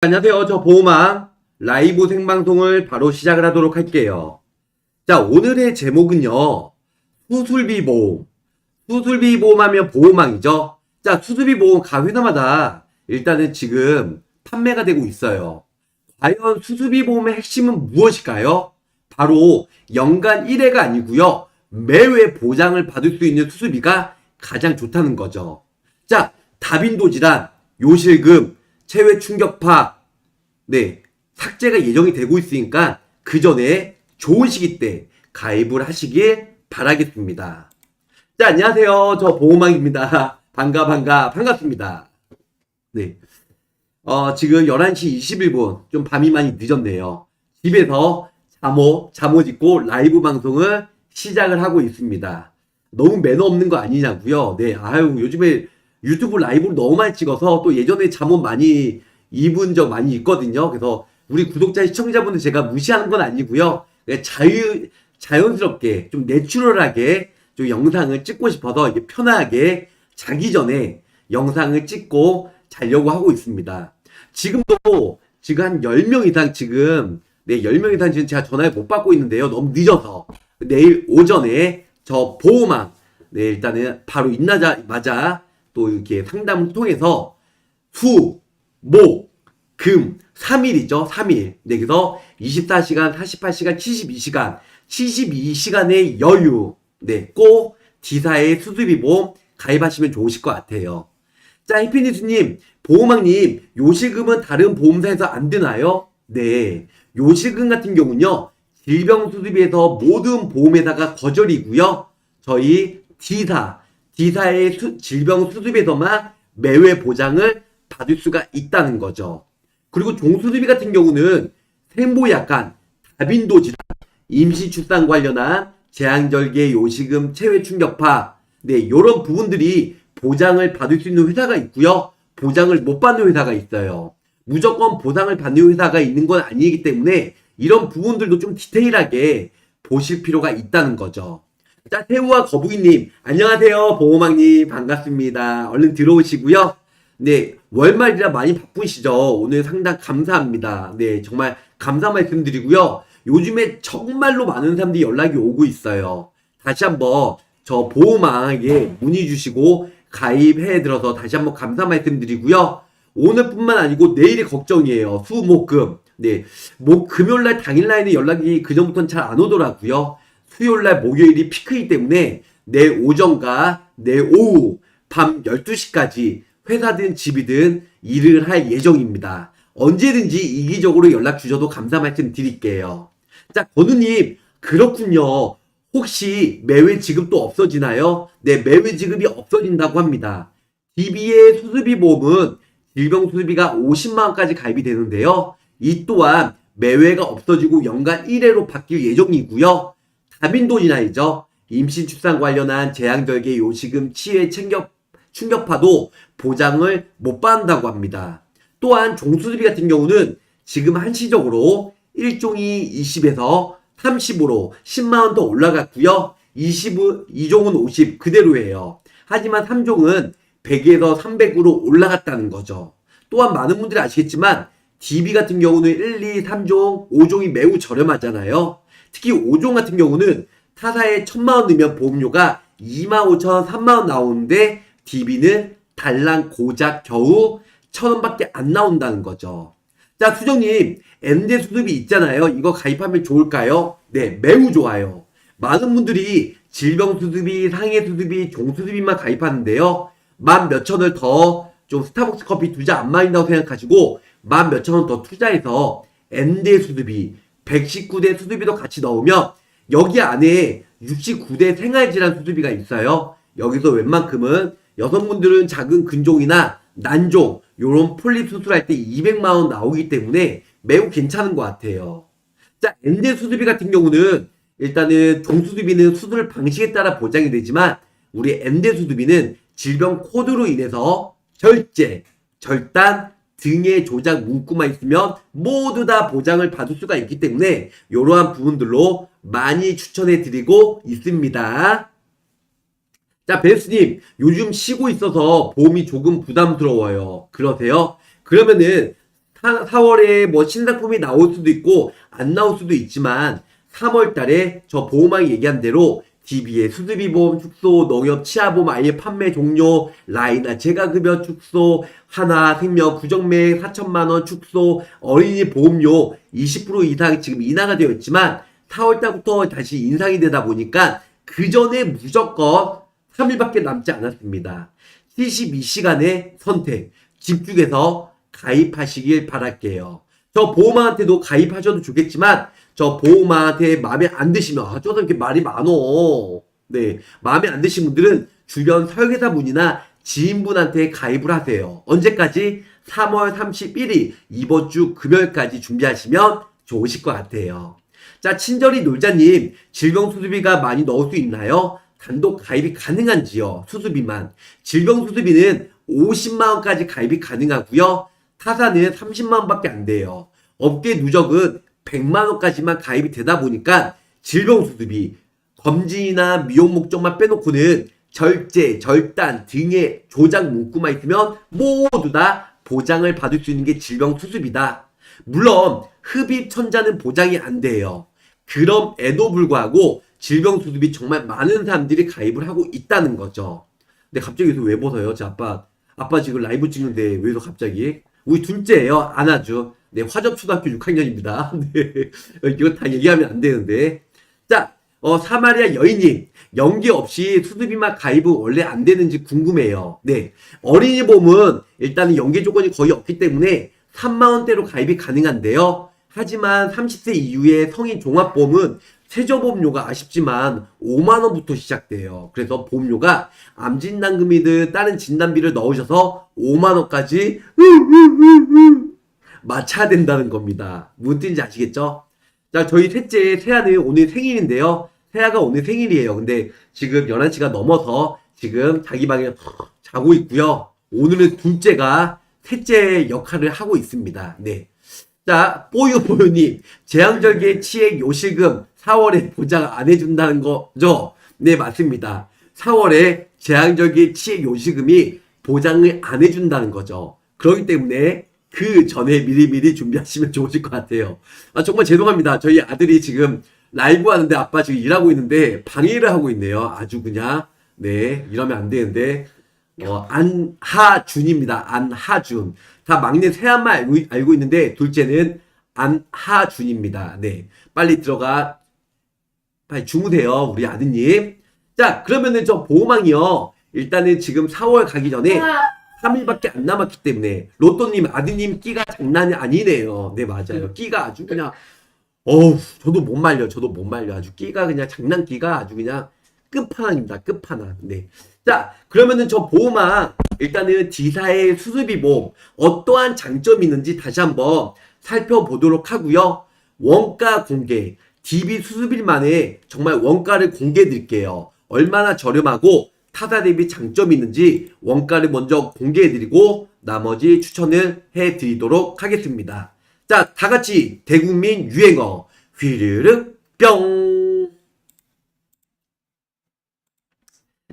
안녕하세요. 저 보호망 라이브 생방송을 바로 시작을 하도록 할게요. 자, 오늘의 제목은요. 수술비 보험. 수술비 보험하면 보호망이죠. 자, 수술비 보험 각 회사마다 일단은 지금 판매가 되고 있어요. 과연 수술비 보험의 핵심은 무엇일까요? 바로 연간 1회가 아니고요. 매회 보장을 받을 수 있는 수술비가 가장 좋다는 거죠. 자, 다빈도 질환, 요실금, 체외 충격파, 네, 삭제가 예정이 되고 있으니까 그 전에 좋은 시기 때 가입을 하시길 바라겠습니다. 자, 안녕하세요. 저 보호망입니다. 반가, 반가, 반갑습니다. 네. 어, 지금 11시 21분, 좀 밤이 많이 늦었네요. 집에서 잠옷, 잠옷 입고 라이브 방송을 시작을 하고 있습니다. 너무 매너 없는 거 아니냐고요? 네, 아유, 요즘에 유튜브 라이브를 너무 많이 찍어서 또 예전에 잠옷 많이 입은 적 많이 있거든요. 그래서 우리 구독자 시청자분들 제가 무시하는 건 아니고요. 자유 자연스럽게 좀 내추럴하게 좀 영상을 찍고 싶어서 이게 편하게 자기 전에 영상을 찍고 자려고 하고 있습니다. 지금도 지금 한 10명 이상 지금 네, 10명 이상 지금 제가 전화를 못 받고 있는데요. 너무 늦어서 내일 오전에 저 보호망 네, 일단은 바로 있나자마자 또 이렇게 상담을 통해서 수, 목, 금, 3일이죠. 3일. 네, 그래서 24시간, 48시간, 72시간, 72시간의 여유. 네, 꼭 D사의 수술비 보험 가입하시면 좋으실 것 같아요. 자, 해피니스님, 보호망님, 요실금은 다른 보험사에서 안 드나요? 네. 요실금 같은 경우는요, 질병수술비에서 모든 보험회사가 거절이고요. 저희 D사, D사의 수- 질병 수술비에서만 매회 보장을 받을 수가 있다는 거죠. 그리고 종수술비 같은 경우는 생보약간, 다빈도 질환, 임시 출산 관련한 제한절개 요식음 체외 충격파, 네, 이런 부분들이 보장을 받을 수 있는 회사가 있고요. 보장을 못 받는 회사가 있어요. 무조건 보상을 받는 회사가 있는 건 아니기 때문에 이런 부분들도 좀 디테일하게 보실 필요가 있다는 거죠. 자, 태우와 거북이님, 안녕하세요. 보호망님, 반갑습니다. 얼른 들어오시고요. 네, 월말이라 많이 바쁘시죠? 오늘 상당 감사합니다. 네, 정말 감사 말씀드리고요. 요즘에 정말로 많은 사람들이 연락이 오고 있어요. 다시 한번 저 보호망에게 문의 주시고 가입해 들어서 다시 한번 감사 말씀드리고요. 오늘뿐만 아니고 내일이 걱정이에요. 수, 목, 금. 네. 목, 금요일날 당일날에는 연락이 그전부터는 잘 안 오더라고요. 수요일날 목요일이 피크이기 때문에 내일 오전과 내일 오후 밤 12시까지 회사든 집이든 일을 할 예정입니다. 언제든지 이기적으로 연락 주셔도 감사 말씀 드릴게요. 자, 건우님, 그렇군요. 혹시 매회 지급도 없어지나요? 네, 매회 지급이 없어진다고 합니다. DB의 수술비 보험은 질병 수술비가 50만원까지 가입이 되는데요. 이 또한 매회가 없어지고 연간 1회로 바뀔 예정이고요. 다빈도진아이죠. 임신 출산 관련한 재앙절개 요식음 치해 챙겨, 충격파도 보장을 못 받는다고 합니다. 또한 종수술비 같은 경우는 지금 한시적으로 1종이 20에서 30으로 10만원 더 올라갔고요. 20, 2종은 50 그대로예요. 하지만 3종은 100에서 300으로 올라갔다는 거죠. 또한 많은 분들이 아시겠지만 DB 같은 경우는 1, 2, 3종, 5종이 매우 저렴하잖아요. 특히 5종 같은 경우는 타사에 1000만원 넣으면 보험료가 25,000원, 3만원 나오는데 DB는 달랑 고작 겨우 1000원밖에 안 나온다는 거죠. 자, 수정님, 엔데 수술비 있잖아요. 이거 가입하면 좋을까요? 네, 매우 좋아요. 많은 분들이 질병 수술비, 상해 수술비, 종 수술비만 가입하는데요. 만 몇천을 더 좀 스타벅스 커피 두잔안 마신다고 생각하시고 만 몇천 원 더 투자해서 엔데 수술비, 119대 수술비도 같이 넣으면 여기 안에 69대 생활질환 수술비가 있어요. 여기서 웬만큼은 여성분들은 작은 근종이나 난종 요런 폴립 수술할 때 200만 원 나오기 때문에 매우 괜찮은 것 같아요. 자, 엔데 수술비 같은 경우는 일단은 종수술비는 수술 방식에 따라 보장이 되지만 우리 엔데 수술비는 질병 코드로 인해서 절제, 절단, 등의 조작 문구만 있으면 모두 다 보장을 받을 수가 있기 때문에 이러한 부분들로 많이 추천해 드리고 있습니다. 자, 베스님, 요즘 쉬고 있어서 보험이 조금 부담스러워요. 그러세요? 그러면은 4월에 뭐 신상품이 나올 수도 있고 안 나올 수도 있지만 3월 달에 저 보호망이 얘기한 대로 DB의 수수비 보험 축소, 농협 치아보험 아예 판매 종료, 라이나 재가급여 축소, 하나 생명 구정매 4천만 원 축소, 어린이 보험료 20% 이상 지금 인하가 되어 있지만 4월 달부터 다시 인상이 되다 보니까 그 전에 무조건 3일밖에 남지 않았습니다. 72시간의 선택, 집중해서 가입하시길 바랄게요. 저 보호망한테도 가입하셔도 좋겠지만, 저 보호망한테 마음에 안 드시면, 아, 저도 이렇게 말이 많어. 네. 마음에 안 드신 분들은 주변 설계사분이나 지인분한테 가입을 하세요. 언제까지? 3월 31일, 이번 주 금요일까지 준비하시면 좋으실 것 같아요. 자, 친절히 놀자님, 질병 수수비가 많이 넣을 수 있나요? 단독 가입이 가능한지요? 수수비만. 질병 수수비는 50만원까지 가입이 가능하고요 타사는 30만원밖에 안 돼요. 업계 누적은 100만 원까지만 가입이 되다 보니까 질병수수비, 검진이나 미용 목적만 빼놓고는 절제, 절단 등의 조작 문구만 있으면 모두 다 보장을 받을 수 있는 게 질병수수비다. 물론 흡입 천자는 보장이 안 돼요. 그럼에도 불구하고 질병수습이 정말 많은 사람들이 가입을 하고 있다는 거죠. 근데 갑자기 왜 벗어요? 제 아빠 아빠 지금 라이브 찍는데 왜서 갑자기? 우리 둘째예요. 안아주. 네, 화접초등학교 6학년입니다. 네, 이거 다 얘기하면 안 되는데. 자, 어, 사마리아 여인님. 연기 없이 수수비만 가입은 원래 안 되는지 궁금해요. 네. 어린이 보험은 일단은 연계 조건이 거의 없기 때문에 3만원대로 가입이 가능한데요. 하지만 30세 이후의 성인 종합보험은 최저보험료가 아쉽지만 5만원부터 시작돼요. 그래서 보험료가 암진단금이든 다른 진단비를 넣으셔서 5만원까지 맞춰야 된다는 겁니다. 무슨 뜻인지 아시겠죠? 자, 저희 셋째 세아는 오늘 생일인데요. 세아가 오늘 생일이에요. 근데 지금 11시가 넘어서 지금 자기 방에 자고 있고요. 오늘은 둘째가 셋째 역할을 하고 있습니다. 네. 자, 뽀요뽀요님, 재앙절개 치액 요실금 4월에 보장 안 해준다는 거죠? 네, 맞습니다. 4월에 재앙절개 치액 요실금이 보장을 안 해준다는 거죠. 그렇기 때문에 그 전에 미리미리 준비하시면 좋으실 것 같아요. 아, 정말 죄송합니다. 저희 아들이 지금 라이브 하는데 아빠 지금 일하고 있는데 방해를 하고 있네요. 아주 그냥. 네, 이러면 안 되는데. 어, 안하준입니다. 안하준. 다 막내 세안만 알고, 알고 있는데, 둘째는 안하준입니다. 네. 빨리 들어가. 빨리 주무세요. 우리 아드님. 자, 그러면은 저 보호망이요. 일단은 지금 4월 가기 전에 3일밖에 안 남았기 때문에, 로또님, 아드님 끼가 장난이 아니네요. 네, 맞아요. 끼가 아주 그냥, 어우, 저도 못 말려. 저도 못 말려. 아주 끼가 그냥 장난기가 아주 그냥 끝판왕입니다. 끝판왕. 네. 자, 그러면은 저 보호망, 일단은 D사의 수수비 보험, 어떠한 장점이 있는지 다시 한번 살펴보도록 하고요. 원가 공개, DB 수수비만에 정말 원가를 공개해 드릴게요. 얼마나 저렴하고 타사 대비 장점이 있는지 원가를 먼저 공개해 드리고 나머지 추천을 해 드리도록 하겠습니다. 자, 다 같이 대국민 유행어, 휘르륵 뿅!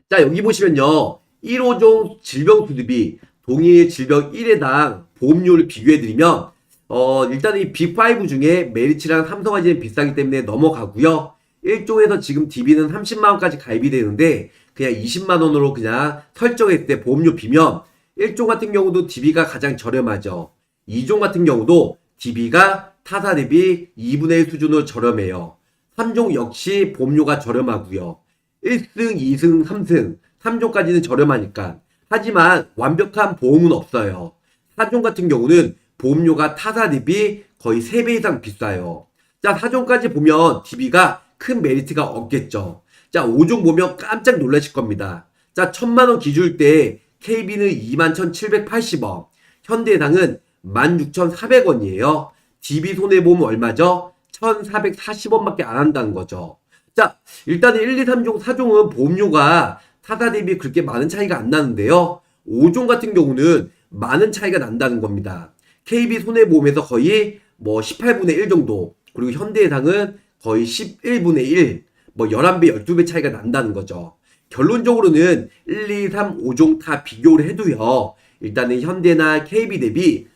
자, 여기 보시면요. 1호종 질병 수습이 동일 질병 1회당 보험료를 비교해드리면, 어, 일단 이 B5 중에 메리츠랑 삼성화재는 비싸기 때문에 넘어가고요. 1종에서 지금 DB는 30만원까지 가입이 되는데, 그냥 20만원으로 그냥 설정했을 때 보험료 비면, 1종 같은 경우도 DB가 가장 저렴하죠. 2종 같은 경우도 DB가 타사 대비 2분의 1 수준으로 저렴해요. 3종 역시 보험료가 저렴하고요. 1승, 2승, 3승, 3종까지는 저렴하니까. 하지만 완벽한 보험은 없어요. 4종 같은 경우는 보험료가 타사 대비 거의 3배 이상 비싸요. 자, 4종까지 보면 DB가 큰 메리트가 없겠죠. 자, 5종 보면 깜짝 놀라실 겁니다. 자, 1000만원 기줄 때 KB는 21,780원, 현대해상은 16,400원이에요. DB 손해보험 얼마죠? 1,440원밖에 안 한다는 거죠. 자, 일단은 1, 2, 3종, 4종은 보험료가 타사 대비 그렇게 많은 차이가 안 나는데요. 5종 같은 경우는 많은 차이가 난다는 겁니다. KB 손해보험에서 거의 뭐 18분의 1 정도, 그리고 현대해상은 거의 11분의 1, 뭐 11배, 12배 차이가 난다는 거죠. 결론적으로는 1, 2, 3, 5종 다 비교를 해도요. 일단은 현대나 KB 대비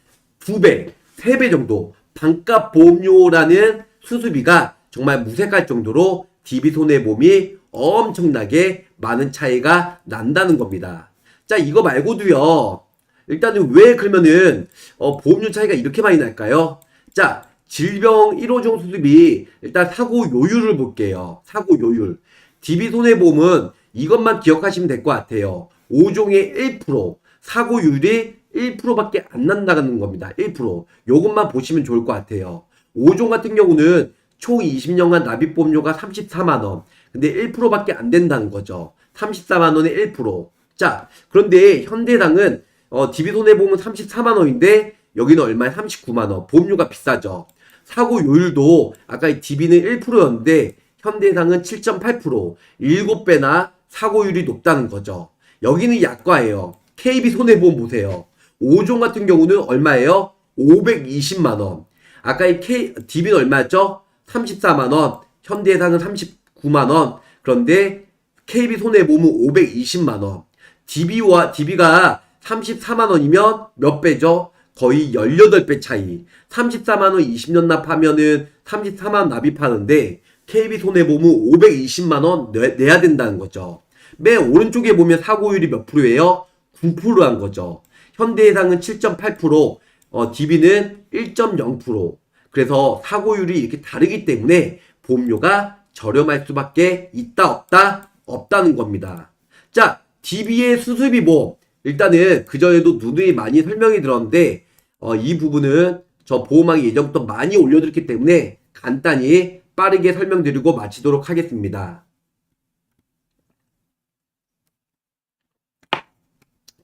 2배, 3배 정도 반값 보험료라는 수수비가 정말 무색할 정도로 DB 손해보험이 엄청나게 많은 차이가 난다는 겁니다. 자, 이거 말고도요. 일단은 왜 그러면은 어, 보험료 차이가 이렇게 많이 날까요? 자, 질병 1호종 수습이 일단 사고 요율을 볼게요. 사고 요율. DB 손해보험은 이것만 기억하시면 될 것 같아요. 5종의 1%, 사고 율이 1%밖에 안 난다는 겁니다. 1%. 요것만 보시면 좋을 것 같아요. 5종 같은 경우는 총 20년간 납입보험료가 34만원. 근데 1%밖에 안 된다는 거죠. 34만원에 1%. 자, 그런데 현대당은 어, DB 손해보험은 34만원인데 여기는 얼마에 39만원. 보험료가 비싸죠. 사고 요율도 아까 DB는 1%였는데 현대상은 7.8% 7배나 사고율이 높다는 거죠. 여기는 약과예요. KB 손해보험 보세요. 5종 같은 경우는 얼마예요? 520만원. 아까 이 K, DB는 얼마였죠? 34만원. 현대해상은 39만원. 그런데 KB 손해보험은 520만원. DB와, DB가 34만원이면 몇 배죠? 거의 18배 차이. 34만원 20년 납하면은 34만원 납입하는데 KB 손해보험은 520만원 내 야 된다는 거죠. 맨 오른쪽에 보면 사고율이 몇 프로예요? 9%한 거죠. 현대해상은 7.8%, 어, DB는 1.0%. 그래서 사고율이 이렇게 다르기 때문에 보험료가 저렴할 수밖에 있다 없다 없다는 겁니다. 자, DB의 수수비 보험. 일단은 그전에도 누누이 많이 설명이 들었는데 어, 이 부분은 저 보험왕이 예전부터 많이 올려드렸기 때문에 간단히 빠르게 설명드리고 마치도록 하겠습니다.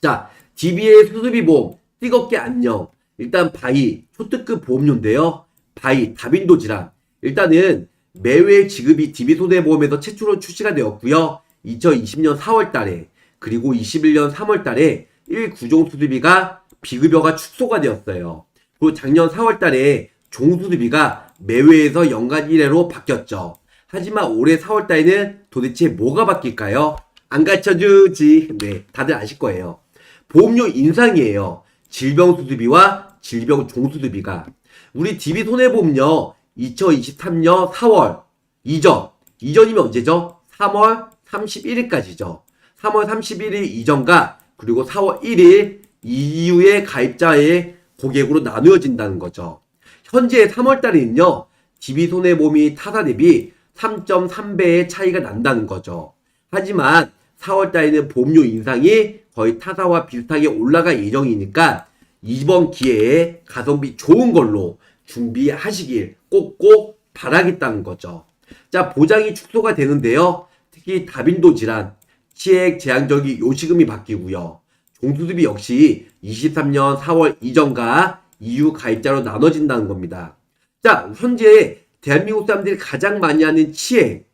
자, DB의 수수비 보험, 뜨겁게 안녕. 일단 바이, 초특급 보험료인데요. 바이, 다빈도 질환. 일단은 매회 지급이 DB 손해보험에서 최초로 출시가 되었고요. 2020년 4월 달에 그리고 21년 3월 달에 1구종 수수비가 비급여가 축소가 되었어요. 그리고 작년 4월 달에 종수수비가 매회에서 연간 1회로 바뀌었죠. 하지만 올해 4월 달에는 도대체 뭐가 바뀔까요? 안 가르쳐주지. 네, 다들 아실 거예요. 보험료 인상이에요. 질병 수수비와 질병 종수수비가. 우리 DB 손해보험료 2023년 4월 이전. 이전이면 언제죠? 3월 31일까지죠. 3월 31일 이전과 그리고 4월 1일 이후의 가입자의 고객으로 나누어진다는 거죠. 현재 3월 달에는요, DB 손해보험이 타사 대비 3.3배의 차이가 난다는 거죠. 하지만 4월 달에는 보험료 인상이 거의 타사와 비슷하게 올라갈 예정이니까 이번 기회에 가성비 좋은 걸로 준비하시길 꼭꼭 바라겠다는 거죠. 자, 보장이 축소가 되는데요. 특히 다빈도 질환, 치액 제한적이 요시금이 바뀌고요. 종수수비 역시 23년 4월 이전과 이후 가입자로 나눠진다는 겁니다. 자, 현재 대한민국 사람들이 가장 많이 하는 치액.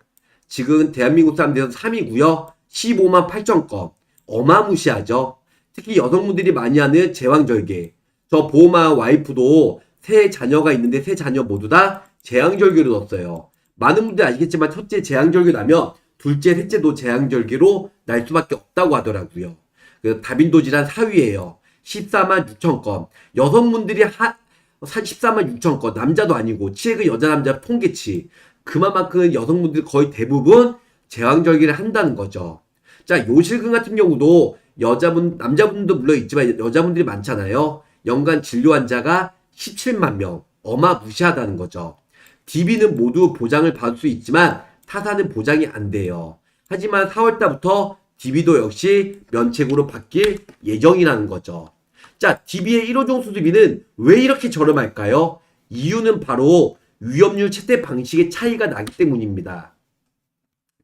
지금 대한민국 사람들에서 3위고요. 15만 8천 건. 어마무시하죠. 특히 여성분들이 많이 하는 제왕절개. 저 보호마 와이프도 세 자녀가 있는데 세 자녀 모두 다 제왕절개를 넣었어요. 많은 분들이 아시겠지만 첫째 제왕절개 나면 둘째, 셋째도 제왕절개로 날 수밖에 없다고 하더라고요. 그 다빈도 질환 4위예요. 14만 6천 건. 여성분들이 하, 14만 6천 건. 남자도 아니고 치액은 여자 남자 통계치. 그만큼 여성분들 거의 대부분 제왕절개를 한다는 거죠. 자, 요실금 같은 경우도 여자분, 남자분도 물론 있지만 여자분들이 많잖아요. 연간 진료 환자가 17만 명. 어마무시하다는 거죠. DB는 모두 보장을 받을 수 있지만 타사는 보장이 안 돼요. 하지만 4월달부터 DB도 역시 면책으로 바뀔 예정이라는 거죠. 자, DB의 1호종 수수비는 왜 이렇게 저렴할까요? 이유는 바로 위험률 채택 방식의 차이가 나기 때문입니다.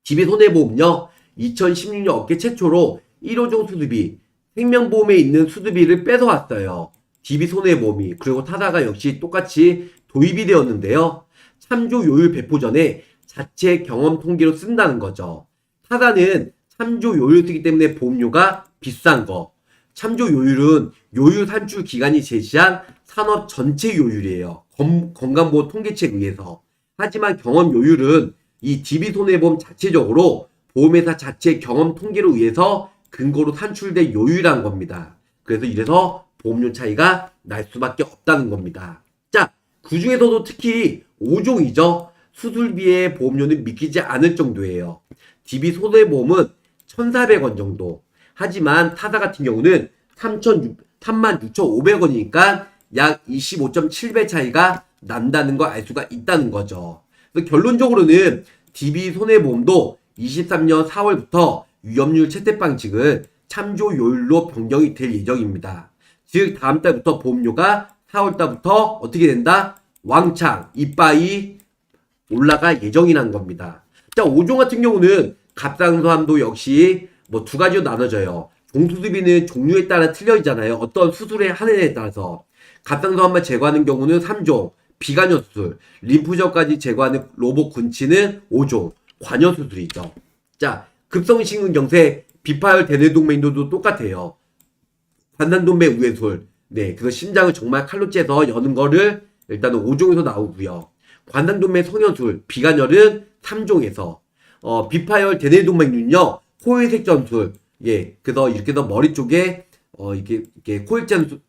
DB 손해보험요, 2016년 업계 최초로 1호종 수수비, 생명보험에 있는 수수비를 뺏어왔어요. DB 손해보험이. 그리고 타사가 역시 똑같이 도입이 되었는데요. 참조 요율 배포 전에 자체 경험 통계로 쓴다는 거죠. 타사는 참조 요율 쓰기 때문에 보험료가 비싼 거. 참조 요율은 요율 산출 기관이 제시한 산업 전체 요율이에요. 건, 건강보험 통계치에 의해서. 하지만 경험 요율은 이 DB 손해보험 자체적으로 보험회사 자체 경험 통계로 의해서 근거로 산출된 요율한 겁니다. 그래서 이래서 보험료 차이가 날 수밖에 없다는 겁니다. 그 중에서도 특히 5종이죠. 수술비의 보험료는 믿기지 않을 정도예요. DB 손해보험은 1,400원 정도. 하지만 타사 같은 경우는 36,500원이니까 약 25.7배 차이가 난다는 거알 수가 있다는 거죠. 그래서 결론적으로는 DB 손해보험도 23년 4월부터 위험률 채택 방식을 참조요율로 변경이 될 예정입니다. 즉 다음 달부터 보험료가 4월 달부터 어떻게 된다? 왕창 이빠이 올라갈 예정이라는 겁니다. 자, 5종 같은 경우는 갑상선암도 역시 뭐 두 가지로 나눠져요. 종수습비는 종류에 따라 틀려지잖아요. 어떤 수술에 하느냐에 따라서. 갑상선암만 제거하는 경우는 3종, 비관여 수술, 림프절까지 제거하는 로봇 군치는 5종, 관여 수술이죠. 자, 급성심근경색, 비파열 대뇌동맥인도 똑같아요. 관단동맥 우회술. 네, 그래서 심장을 정말 칼로 째서 여는 거를 일단은 5종에서 나오고요. 관단동맥 성형술, 비관열은 3종에서 어, 비파열 대뇌동맥류는요, 코일색 전술. 예, 그래서 이렇게 해서 머리 쪽에 어, 이게 이렇게 코일전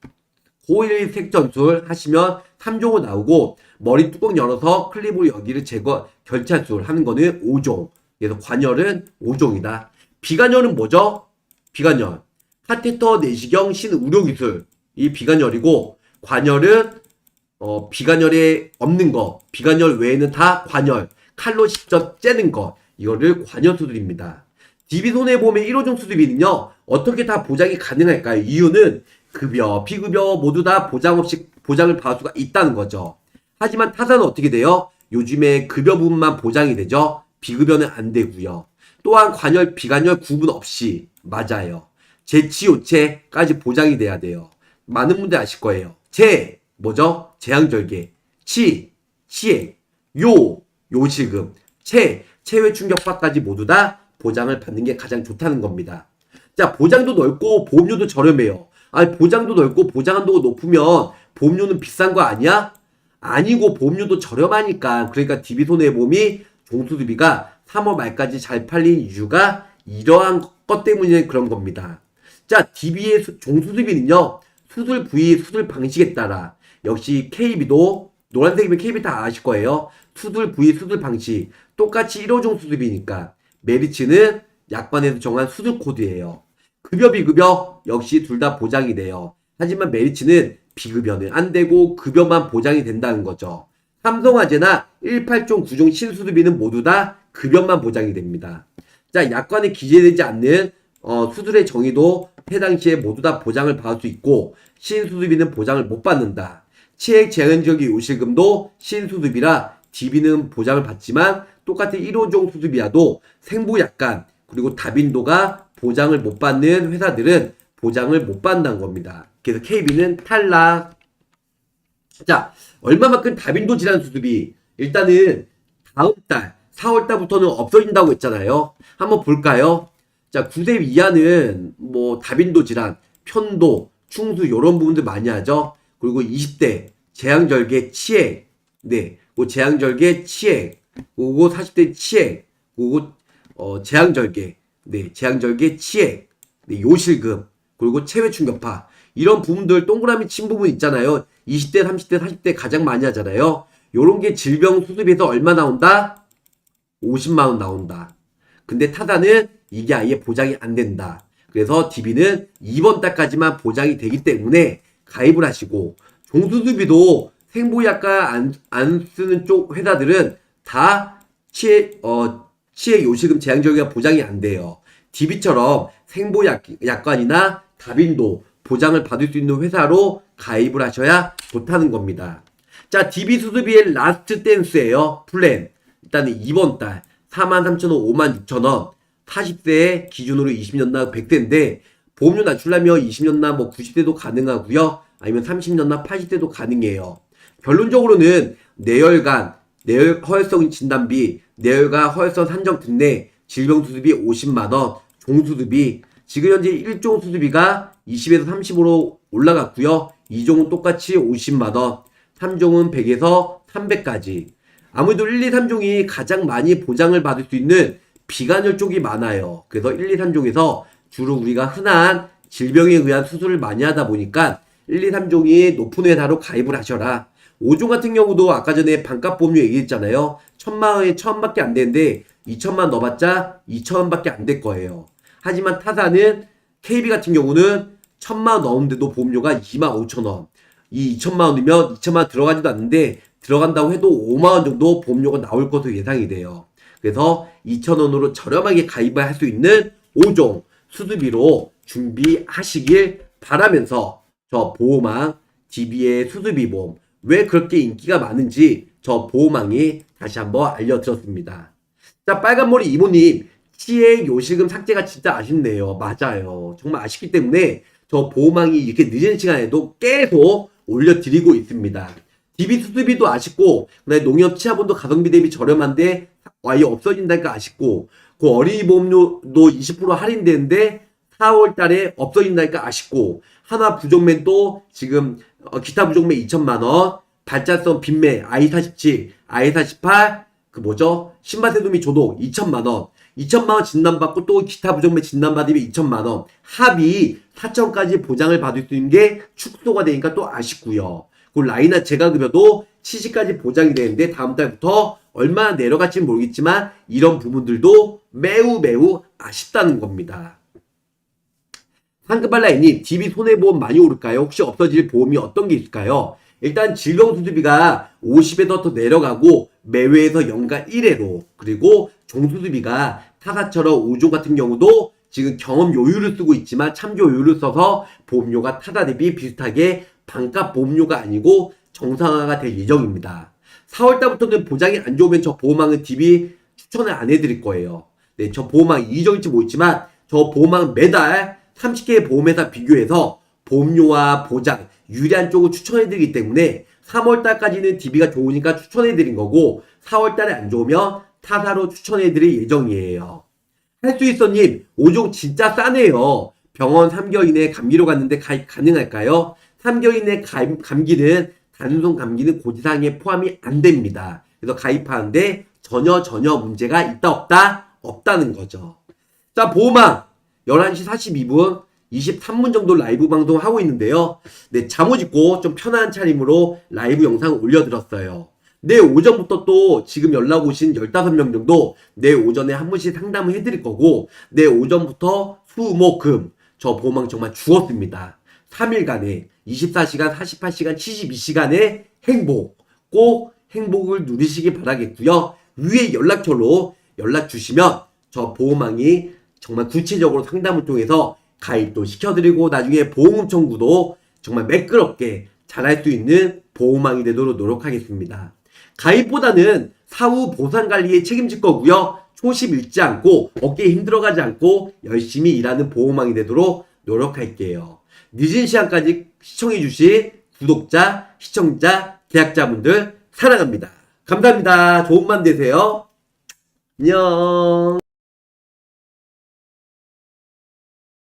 호일색 전술 하시면 3종으로 나오고 머리 뚜껑 열어서 클립으로 여기를 제거 결찰술 하는 거는 5종. 그래서 관열은 5종이다. 비관열은 뭐죠? 비관열. 카테터 내시경 신 의료기술. 이 비관열이고 관열은 어, 비관열에 없는 거. 비관열 외에는 다 관열. 칼로 직접 째는 거. 이거를 관열 수술입니다. DB 손해보험의 1호종 수술비는요. 어떻게 다 보장이 가능할까요? 이유는 급여, 비급여 모두 다 보장 없이 보장을 받을 수가 있다는 거죠. 하지만 타사는 어떻게 돼요? 요즘에 급여 부분만 보장이 되죠. 비급여는 안 되고요. 또한 관열, 비관열 구분 없이 맞아요. 재치, 요체까지 보장이 돼야 돼요. 많은 분들 아실 거예요. 재, 뭐죠? 재앙절개. 치, 치액. 요, 요실금. 체, 체외 충격파까지 모두 다 보장을 받는 게 가장 좋다는 겁니다. 자, 보장도 넓고 보험료도 저렴해요. 아니, 보장도 넓고 보장 한도가 높으면 보험료는 비싼 거 아니야? 아니고 보험료도 저렴하니까. 그러니까 DB 손해보험이 종수수비가 3월 말까지 잘 팔린 이유가 이러한 것 때문에 그런 겁니다. 자, DB의 종수수비는요, 수술 부위, 수술 방식에 따라 역시 KB도 노란색이면 KB 다 아실 거예요. 수술 부위, 수술 방식 똑같이 1호종 수술비니까 메리츠는 약관에서 정한 수술 코드예요. 급여 비급여 역시 둘 다 보장이 돼요. 하지만 메리츠는 비급여는 안 되고 급여만 보장이 된다는 거죠. 삼성화재나 18종 9종 신수술비는 모두 다 급여만 보장이 됩니다. 자, 약관에 기재되지 않는 어, 수술의 정의도 해당 시에 모두 다 보장을 받을 수 있고 신수술비는 보장을 못 받는다. 치액 재현적이 요실금도 신수술비라 DB는 보장을 받지만 똑같은 1호종 수술비라도 생보약관 그리고 다빈도가 보장을 못 받는 회사들은 보장을 못 받는다는 겁니다. 그래서 KB는 탈락. 자, 얼마만큼 다빈도 질환 수술비 일단은 다음 달 4월 달부터는 없어진다고 했잖아요. 한번 볼까요? 자, 9세 이하는 뭐 다빈도 질환, 편도, 충수 이런 부분들 많이 하죠. 그리고 20대 재앙절개 치액, 네, 그 재앙절개 치액, 그리고 40대 치액, 그리고 어, 재앙절개, 네, 재앙절개 치액, 네, 요실금, 그리고 체외 충격파 이런 부분들 동그라미 친 부분 있잖아요. 20대, 30대, 40대 가장 많이 하잖아요. 요런 게 질병 수술비에서 얼마 나온다? 50만 원 나온다. 근데 타다는 이게 아예 보장이 안 된다. 그래서 DB는 이번 달까지만 보장이 되기 때문에 가입을 하시고 종수술비도 생보약과 안, 안 쓰는 쪽 회사들은 다 치액, 어, 치액 요실금 제한적이가 보장이 안 돼요. DB처럼 생보약관이나 다빈도 보장을 받을 수 있는 회사로 가입을 하셔야 좋다는 겁니다. 자, DB 수술비의 라스트 댄스예요. 플랜. 일단은 이번 달 43,000원, 56,000원. 40세 기준으로 20년나 100세인데 보험료 낮추려면 20년나 뭐 90세도 가능하고요. 아니면 30년나 80세도 가능해요. 결론적으로는 뇌혈관, 뇌혈 허혈성 진단비, 뇌혈관 허혈성 산정 특례, 질병 수술비 50만 원, 종수술비 지금 현재 1종 수술비가 20에서 30으로 올라갔고요. 2종은 똑같이 50만 원, 3종은 100에서 300까지. 아무래도 1, 2, 3종이 가장 많이 보장을 받을 수 있는 비관열 쪽이 많아요. 그래서 1, 2, 3종에서 주로 우리가 흔한 질병에 의한 수술을 많이 하다 보니까 1, 2, 3종이 높은 회사로 가입을 하셔라. 5종 같은 경우도 아까 전에 반값 보험료 얘기했잖아요. 천만 원에 천 원밖에 안 되는데 2천만 원 넣어봤자 2천 원밖에 안 될 거예요. 하지만 타사는 KB 같은 경우는 천만 원 넣었는데도 보험료가 2만 5천 원. 이 2천만 원이면 2천만 원 들어가지도 않는데 들어간다고 해도 5만 원 정도 보험료가 나올 것으로 예상이 돼요. 그래서 2천 원으로 저렴하게 가입을 할 수 있는 5종 수수비로 준비하시길 바라면서 저 보호망 DB의 수수비 보험 왜 그렇게 인기가 많은지 저 보호망이 다시 한번 알려드렸습니다. 자 빨간머리 이모님 치액 요실금 삭제가 진짜 아쉽네요. 맞아요. 정말 아쉽기 때문에 저 보호망이 이렇게 늦은 시간에도 계속 올려드리고 있습니다. DB 수수비도 아쉽고 그다음에 농협 치아본도 가성비 대비 저렴한데 아예 없어진다니까 아쉽고 그 어린이 보험료도 20% 할인되는데 4월 달에 없어진다니까 아쉽고 하나 부정맨도 지금 어, 기타 부정맨 2천만 원 발자성 빈매 I47, I48 그 뭐죠? 신바세도미 조독 2천만 원 2천만 원 진단받고 또 기타 부정매 진단받으면 2천만 원 합이 4천까지 보장을 받을 수 있는 게 축소가 되니까 또 아쉽고요. 그 라이나 재가급여도 70까지 보장이 되는데 다음 달부터 얼마나 내려갈지는 모르겠지만 이런 부분들도 매우 매우 아쉽다는 겁니다. 황금발라이님, DB 손해보험 많이 오를까요? 혹시 없어질 보험이 어떤 게 있을까요? 일단 질병 수수비가 50에서 더 내려가고 매회에서 연간 1회로 그리고 종수수비가 타사처럼 5종 같은 경우도 지금 경험 요율을 쓰고 있지만 참조 요율을 써서 보험료가 타사 대비 비슷하게 반값 보험료가 아니고 정상화가 될 예정입니다. 4월달부터는 보장이 안 좋으면 저 보험왕은 DB 추천을 안 해드릴 거예요. 네, 저 보험왕 이정일지 모르지만 저 보험왕 매달 30개의 보험회사 비교해서 보험료와 보장 유리한 쪽을 추천해드리기 때문에 3월달까지는 DB가 좋으니까 추천해드린 거고 4월달에 안 좋으면 타사로 추천해드릴 예정이에요. 할 수 있어님 5종 진짜 싸네요. 병원 3개월 이내 감기로 갔는데 가입 가능할까요? 3개월 이내 가입, 감기는 단순 감기는 고지사항에 포함이 안 됩니다. 그래서 가입하는데 전혀 전혀 문제가 있다 없다 없다는 거죠. 자 보호망 11시 42분 23분 정도 라이브 방송을 하고 있는데요. 네, 잠옷 입고 좀 편안한 차림으로 라이브 영상 올려드렸어요. 내일 오전부터 또 지금 연락 오신 15명 정도 내일 오전에 한 분씩 상담을 해드릴 거고 내일 오전부터 수, 목, 금 저 보호망 정말 죽었습니다. 3일간에 24시간, 48시간, 72시간의 행복 꼭 행복을 누리시기 바라겠고요. 위에 연락처로 연락 주시면 저 보호망이 정말 구체적으로 상담을 통해서 가입도 시켜드리고 나중에 보험 청구도 정말 매끄럽게 잘할 수 있는 보호망이 되도록 노력하겠습니다. 가입보다는 사후 보상 관리에 책임질 거고요. 초심 잃지 않고 어깨에 힘들어가지 않고 열심히 일하는 보호망이 되도록 노력할게요. 늦은 시간까지 시청해주신 구독자, 시청자, 계약자분들 사랑합니다. 감사합니다. 좋은 밤 되세요. 안녕.